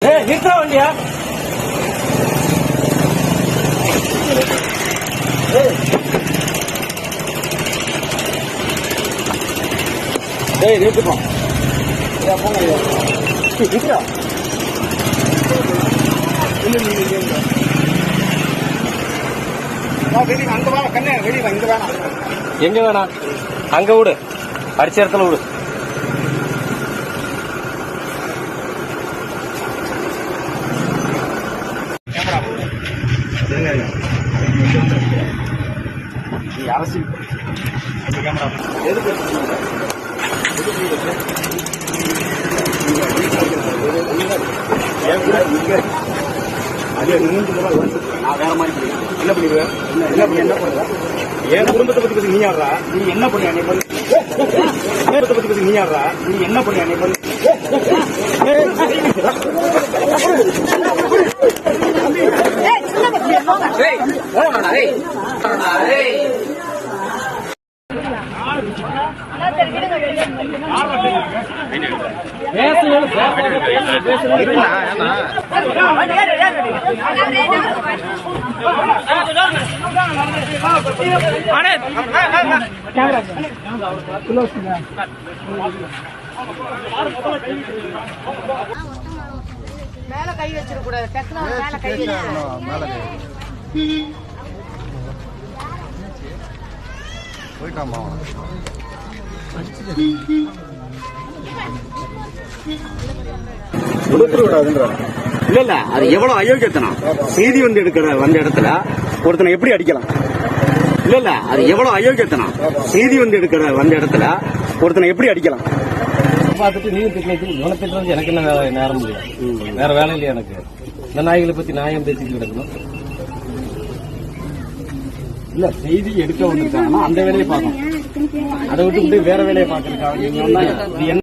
ஏய் நிறுத்தா வண்டியா. ஏய் நிறுத்துப்பா. ஏய், போங்க வா, அங்க வேணாம். எங்க வேணாம். அங்க விடு. அடிச்ச இடத்துல விடு நீ அரசியல் அந்த கேமரா எதுக்கு எடுத்துக்கணும்? எதுக்கு நீ வச்ச? என் கூட இங்க அதே மூன்று வந்து நான் வேற மாதிரி என்ன பண்ணிடுவேன் என்ன பண்ணி என்ன பண்ணுவ என் குடும்பத்தை பத்தி பத்தி நீ யாரா நீ என்ன பண்ணியா அன்னை பண்ணி குடும்பத்தை பத்தி பத்தி நீ யாரா நீ என்ன பண்ணி அன்னை பண்ணி மேல கை வச்சிட கூடாது டக்குனு அவன் மேல கை வச்சிட இல்ல இல்ல அது எவ்வளவு அயோக்கியத்தனம். செய்தி வந்து எடுக்கிற வந்த இடத்துல ஒருத்தனை எப்படி அடிக்கலாம்? இல்ல இல்ல அது எவ்வளவு அயோக்கியத்தனம். செய்தி வந்து எடுக்கிற வந்த இடத்துல ஒருத்தனை எப்படி அடிக்கலாம்? பார்த்துட்டு நீ திட்டு இவனை திட்டுறது எனக்கு என்ன வேலை நேரம் முடியும் வேற வேலை இல்லையா எனக்கு? இந்த நாய்களை பத்தி நியாயம் பேசிட்டு கிடக்கணும்? இல்ல செய்தி எடுக்க வந்திருக்காங்கன்னா அந்த வேலையை பார்க்கணும். அதை விட்டு வேற வேலையை பார்க்கறதுக்காக நீங்க என்ன